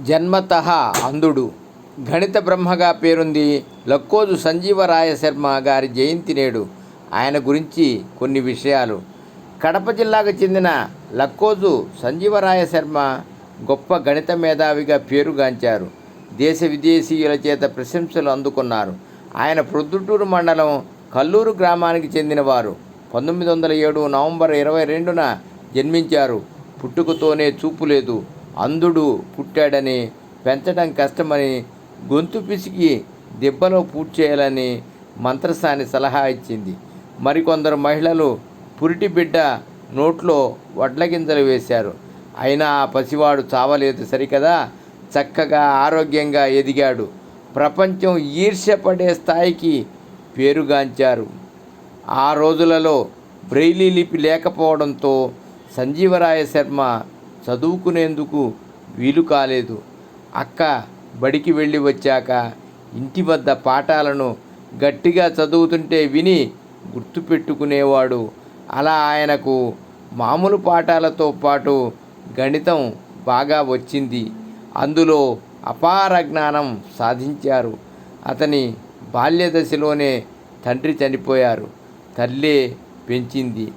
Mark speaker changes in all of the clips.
Speaker 1: జన్మత అంధుడు. గణిత బ్రహ్మగా పేరుంది లక్కోజు సంజీవరాయ శర్మ గారి జయంతి నేడు. ఆయన గురించి కొన్ని విషయాలు. కడప జిల్లాకు చెందిన లక్కోజు సంజీవరాయ శర్మ గొప్ప గణిత మేధావిగా పేరుగాంచారు. దేశ విదేశీయుల చేత ప్రశంసలు అందుకున్నారు. ఆయన ప్రొద్దుటూరు మండలం కల్లూరు గ్రామానికి చెందినవారు. పంతొమ్మిది వందల ఏడు నవంబర్ ఇరవై రెండున జన్మించారు. పుట్టుకతోనే చూపు లేదు. అంధుడు పుట్టాడని పెంచడం కష్టమని గొంతు పిసికి దెబ్బలో పూర్తి చేయాలని మంత్రసాని సలహా ఇచ్చింది. మరికొందరు మహిళలు పురిటి బిడ్డ నోట్లో వడ్ల గింజలు వేశారు. అయినా ఆ పసివాడు చావలేదు సరికదా? చక్కగా ఆరోగ్యంగా ఎదిగాడు. ప్రపంచం ఈర్ష్యపడే స్థాయికి పేరుగాంచారు. ఆ రోజులలో బ్రెయిలీ లిపి లేకపోవడంతో సంజీవరాయ శర్మ చదువుకునేందుకు వీలు కాలేదు. అక్క బడికి వెళ్ళి వచ్చాక ఇంటి వద్ద పాఠాలను గట్టిగా చదువుతుంటే విని గుర్తుపెట్టుకునేవాడు. అలా ఆయనకు మామూలు పాఠాలతో పాటు గణితం బాగా వచ్చింది. అందులో అపార జ్ఞానం సాధించారు. అతని బాల్య దశలోనే తండ్రి చనిపోయారు. తల్లే పెంచింది.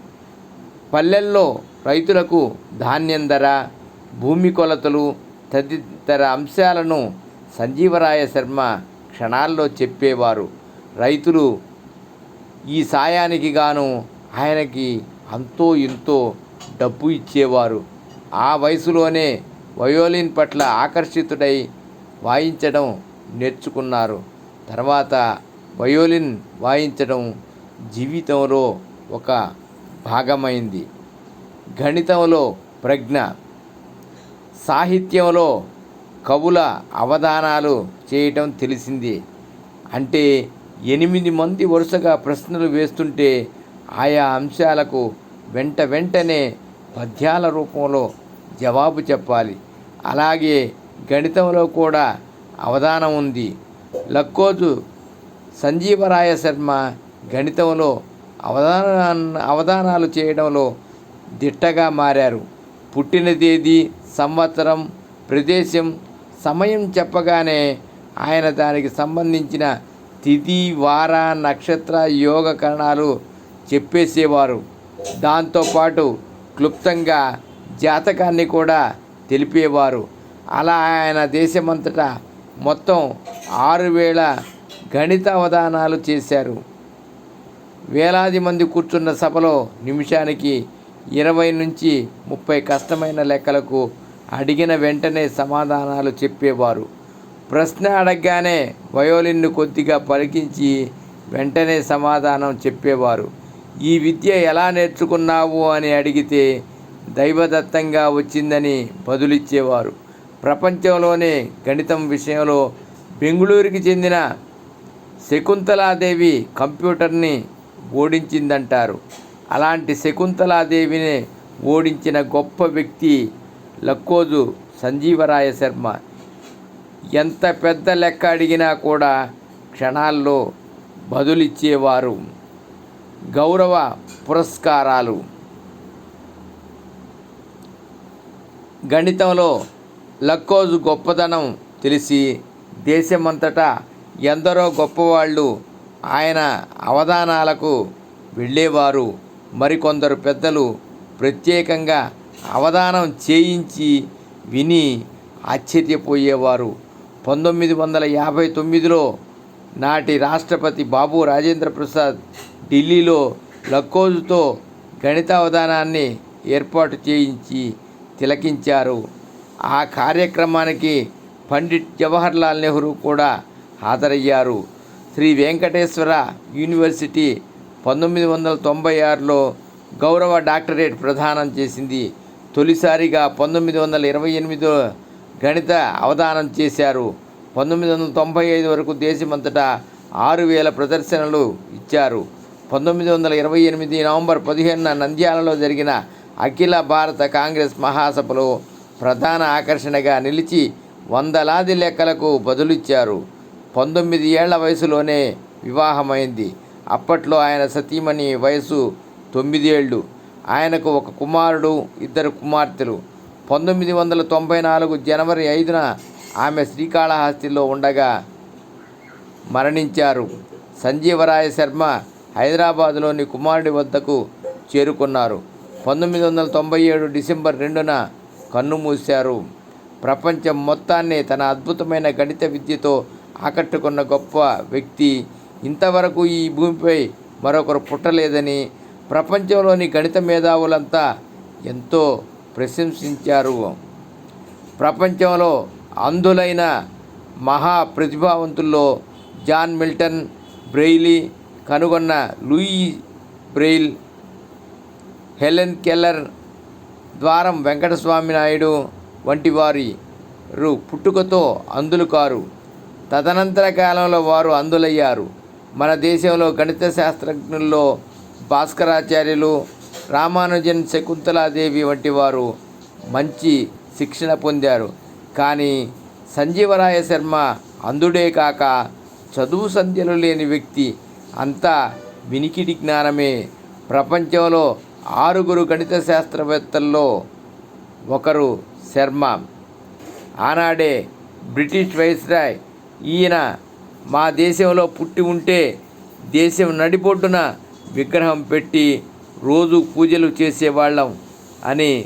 Speaker 1: పల్లెల్లో రైతులకు ధాన్యం ధర భూమి కొలతలు తదితర అంశాలను సంజీవరాయ శర్మ క్షణాల్లో చెప్పేవారు. రైతులు ఈ సాయానికి గాను ఆయనకి అంతో ఇంతో డబ్బు ఇచ్చేవారు. ఆ వయసులోనే వయోలిన్ పట్ల ఆకర్షితుడై వాయించడం నేర్చుకున్నారు. తర్వాత వయోలిన్ వాయించడం జీవితంలో ఒక భాగమైంది. గణితంలో ప్రజ్ఞ సాహిత్యంలో కవుల అవధానాలు చేయటం తెలిసింది. అంటే ఎనిమిది మంది వరుసగా ప్రశ్నలు వేస్తుంటే ఆయా అంశాలకు వెంట వెంటనే పద్యాల రూపంలో జవాబు చెప్పాలి. అలాగే గణితంలో కూడా అవధానం ఉంది. లక్కోజు సంజీవరాయ శర్మ గణితంలో అవధాన అవధానాలు చేయడంలో దిట్టగా మారారు. పుట్టిన తేదీ సంవత్సరం ప్రదేశం సమయం చెప్పగానే ఆయన దానికి సంబంధించిన తిథి వార నక్షత్ర యోగ కరణాలు చెప్పేసేవారు. దాంతోపాటు క్లుప్తంగా జాతకాన్ని కూడా తెలిపేవారు. అలా ఆయన దేశమంతటా మొత్తం ఆరు వేల గణిత అవధానాలు చేశారు. వేలాది మంది కూర్చున్న సభలో నిమిషానికి ఇరవై నుంచి ముప్పై కష్టమైన లెక్కలకు అడిగిన వెంటనే సమాధానాలు చెప్పేవారు. ప్రశ్న అడగగానే వయోలిన్ను కొద్దిగా పలికించి వెంటనే సమాధానం చెప్పేవారు. ఈ విద్య ఎలా నేర్చుకున్నావు? అని అడిగితే దైవదత్తంగా వచ్చిందని బదులిచ్చేవారు. ప్రపంచంలోనే గణితం విషయంలో బెంగుళూరుకి చెందిన శకుంతలాదేవి కంప్యూటర్ని ఓడించిందంటారు. అలాంటి శకుంతలాదేవిని ఓడించిన గొప్ప వ్యక్తి లక్కోజు సంజీవరాయ శర్మ. ఎంత పెద్ద లెక్క అడిగినా కూడా క్షణాల్లో బదులిచ్చేవారు. గౌరవ పురస్కారాలు. గణితంలో లక్కోజు గొప్పదనం తెలిసి దేశమంతటా ఎందరో గొప్పవాళ్ళు ఆయన అవధానాలకు వెళ్ళేవారు. మరికొందరు పెద్దలు ప్రత్యేకంగా అవధానం చేయించి విని ఆశ్చర్యపోయేవారు. పంతొమ్మిది వందల యాభై తొమ్మిదిలో నాటి రాష్ట్రపతి బాబు రాజేంద్ర ప్రసాద్ ఢిల్లీలో లక్కోజుతో గణిత అవధానాన్ని ఏర్పాటు చేయించి తిలకించారు. ఆ కార్యక్రమానికి పండిట్ జవహర్లాల్ నెహ్రూ కూడా హాజరయ్యారు. శ్రీ వెంకటేశ్వర యూనివర్సిటీ పంతొమ్మిది వందల తొంభై ఆరులో గౌరవ డాక్టరేట్ ప్రదానం చేసింది. తొలిసారిగా పంతొమ్మిది వందల ఇరవై ఎనిమిదిలో గణిత అవధానం చేశారు. పంతొమ్మిది వందల తొంభై ఐదు వరకు దేశమంతటా ఆరు వేల ప్రదర్శనలు ఇచ్చారు. పంతొమ్మిది వందల ఇరవై ఎనిమిది నవంబర్ పదిహేనున నంద్యాలలో జరిగిన అఖిల భారత కాంగ్రెస్ మహాసభలో ప్రధాన ఆకర్షణగా నిలిచి వందలాది లెక్కలకు బదులిచ్చారు. పంతొమ్మిది ఏళ్ళ వయసులోనే వివాహమైంది. అప్పట్లో ఆయన సతీమణి వయసు తొమ్మిదేళ్ళు ఆయనకు ఒక కుమారుడు ఇద్దరు కుమార్తెలు. పంతొమ్మిది వందల తొంభై నాలుగు జనవరి ఐదున ఆమె శ్రీకాళహస్తిలో ఉండగా మరణించారు. సంజీవరాయ శర్మ హైదరాబాదులోని కుమారుడి వద్దకు చేరుకున్నారు. పంతొమ్మిది వందల తొంభై ఏడు డిసెంబర్ రెండున కన్నుమూశారు ప్రపంచం మొత్తాన్ని తన అద్భుతమైన గణిత విద్యతో ఆకట్టుకున్న గొప్ప వ్యక్తి ఇంతవరకు ఈ భూమిపై మరొకరు పుట్టలేదని ప్రపంచంలోని గణిత మేధావులంతా ఎంతో ప్రశంసించారు. ప్రపంచంలో అందులైన మహా ప్రతిభావంతుల్లో జాన్ మిల్టన్ బ్రెయిలీ కనుగొన్న Louis Braille Helen Keller Dwaram Venkataswami Naidu వంటి వారి రు పుట్టుకతో అందులు కారు. తదనంతర కాలంలో వారు అందులయ్యారు. మన దేశంలో గణిత శాస్త్రజ్ఞుల్లో భాస్కరాచార్యులు రామానుజన్ శకుంతలాదేవి వంటి వారు మంచి శిక్షణ పొందారు. కానీ సంజీవరాయ శర్మ అందుడే కాక చదువు సంధ్యలు లేని వ్యక్తి అంతా వినికిడి జ్ఞానమే. ప్రపంచంలో ఆరుగురు గణిత శాస్త్రవేత్తల్లో ఒకరు శర్మ. ఆనాడే బ్రిటిష్ వైస్రాయ్ ఈయన మా దేశంలో పుట్టి ఉంటే దేశం నడిపొడ్డున విగ్రహం పెట్టి రోజు పూజలు చేసేవాళ్ళం అని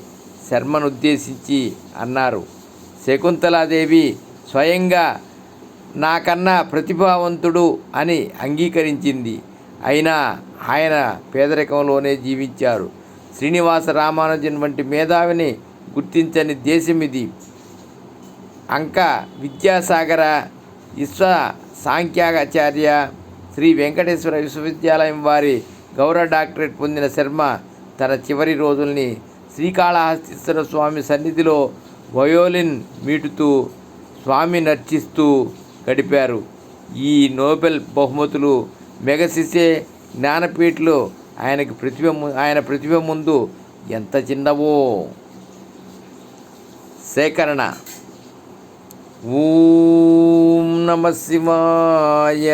Speaker 1: శర్మను ఉద్దేశించి అన్నారు. శకుంతలాదేవి స్వయంగా నాకన్నా ప్రతిభావంతుడు అని అంగీకరించింది. అయినా ఆయన పేదరికంలోనే జీవించారు. శ్రీనివాస రామానుజన్ వంటి మేధావిని గుర్తించని దేశం ఇది. అంక విద్యాసాగర విశ్వ సాంఖ్యాచార్య శ్రీ వెంకటేశ్వర విశ్వవిద్యాలయం వారి గౌరవ డాక్టరేట్ పొందిన శర్మ తన చివరి రోజుల్ని శ్రీకాళహస్తీశ్వర స్వామి సన్నిధిలో వయోలిన్ మీటుతూ స్వామి నర్చిస్తూ గడిపారు. ఈ నోబెల్ బహుమతులు మెగసిసే జ్ఞానపీఠలు ఆయనకి ప్రతిభ ము- ఆయన ప్రతిభ ముందు ఎంత చిన్నవో. సేకరణ ఓం నమ శివాయ.